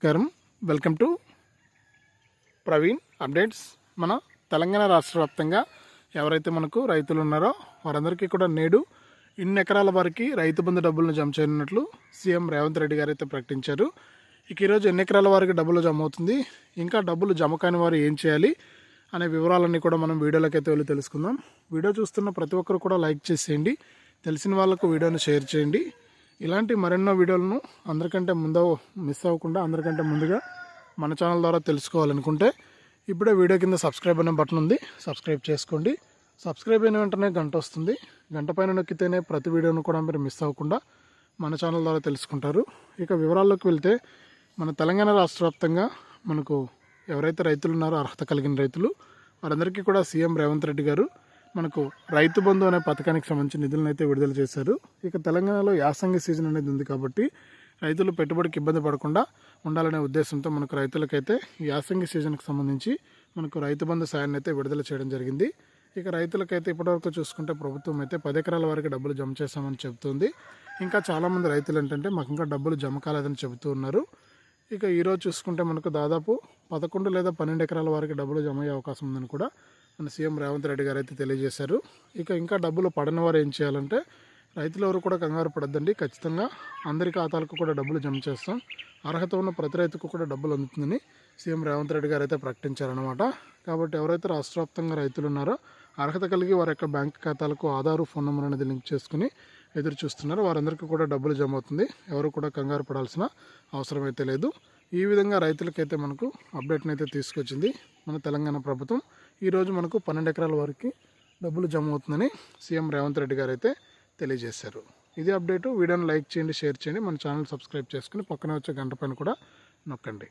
నమస్కారం. Welcome to Praveen updates. మన తెలంగాణ రాష్ట్ర వ్యాప్తంగా ఎవరైతే మనకు రైతులు ఉన్నారో వారందరికీ కూడా నేడు ఇన్ని ఎకరాల వారికి రైతు బంధు డబ్బులను జమ చేయనున్నట్లు సీఎం రేవంత్ రెడ్డి గారు అయితే ప్రకటించారు. ఇక ఈరోజు ఎన్ని ఎకరాల వారికి డబ్బులు జమ అవుతుంది ఇంకా డబ్బులు జమ కాని వారు ఏం చేయాలి అనే వివరాలన్నీ కూడా మనం వీడియోలోకి అయితే వెళ్ళి తెలుసుకుందాం. వీడియో చూస్తున్న ప్రతి ఒక్కరు కూడా లైక్ చేసేయండి. తెలిసిన వాళ్ళకు వీడియోని షేర్ చేయండి. ఇలాంటి మరెన్నో వీడియోలను అందరికంటే ముందు మిస్ అవ్వకుండా అందరికంటే ముందుగా మన ఛానల్ ద్వారా తెలుసుకోవాలనుకుంటే ఇప్పుడే వీడియో కింద సబ్స్క్రైబ్ అనే బటన్ ఉంది. సబ్స్క్రైబ్ చేసుకోండి. సబ్స్క్రైబ్ అయిన వెంటనే గంట వస్తుంది. గంట పైన నొక్కితేనే ప్రతి వీడియోను కూడా మీరు మిస్ అవ్వకుండా మన ఛానల్ ద్వారా తెలుసుకుంటారు. ఇక వివరాల్లోకి వెళ్తే మన తెలంగాణ రాష్ట్ర వ్యాప్తంగా మనకు ఎవరైతే రైతులు ఉన్నారో అర్హత కలిగిన రైతులు వారందరికీ కూడా సీఎం రేవంత్ రెడ్డి గారు మనకు రైతు బంధు అనే పథకానికి సంబంధించి నిధులను అయితే విడుదల చేశారు. ఇక తెలంగాణలో యాసంగి సీజన్ అనేది ఉంది కాబట్టి రైతులు పెట్టుబడికి ఇబ్బంది పడకుండా ఉండాలనే ఉద్దేశంతో మనకు రైతులకైతే యాసంగి సీజన్కి సంబంధించి మనకు రైతు బంధు సాయాన్ని అయితే విడుదల చేయడం జరిగింది. ఇక రైతులకైతే ఇప్పటివరకు చూసుకుంటే ప్రభుత్వం అయితే పది ఎకరాల వరకు డబ్బులు జమ చేస్తామని చెబుతుంది. ఇంకా చాలామంది రైతులు ఏంటంటే మాకు ఇంకా డబ్బులు జమ కాలేదని చెబుతూ ఉన్నారు. ఇక ఈరోజు చూసుకుంటే మనకు దాదాపు పదకొండు లేదా పన్నెండు ఎకరాల వరకు డబ్బులు జమ అయ్యే అవకాశం ఉందని కూడా మన సీఎం రేవంత్ రెడ్డి గారు అయితే తెలియజేశారు. ఇక ఇంకా డబ్బులు పడని వారు ఏం చేయాలంటే రైతులు ఎవరు కూడా కంగారు పడద్దండి. ఖచ్చితంగా అందరి ఖాతాలకు కూడా డబ్బులు జమ చేస్తాం. అర్హత ఉన్న ప్రతి రైతుకు కూడా డబ్బులు అందుతుందని సీఎం రేవంత్ రెడ్డి గారు అయితే ప్రకటించారనమాట కాబట్టి ఎవరైతే రాష్ట్రవ్యాప్తంగా రైతులు ఉన్నారో అర్హత కలిగి వారి యొక్క బ్యాంక్ ఖాతాలకు ఆధారు ఫోన్ నెంబర్ అనేది లింక్ చేసుకుని ఎదురు చూస్తున్నారు. వారందరికీ కూడా డబ్బులు జమ అవుతుంది. ఎవరు కూడా కంగారు పడాల్సిన అవసరం అయితే లేదు. ఈ విధంగా రైతులకైతే మనకు అప్డేట్ని అయితే తీసుకొచ్చింది మన తెలంగాణ ప్రభుత్వం. ఈరోజు మనకు పన్నెండు ఎకరాల వరకు డబ్బులు జమ అవుతుందని సీఎం రేవంత్ రెడ్డి గారు అయితే తెలియజేశారు. ఇది అప్డేటు వీడియోని లైక్ చేయండి షేర్ చేయండి. మన ఛానల్ సబ్స్క్రైబ్ చేసుకుని పక్కనే వచ్చే గంట పైన కూడా నొక్కండి.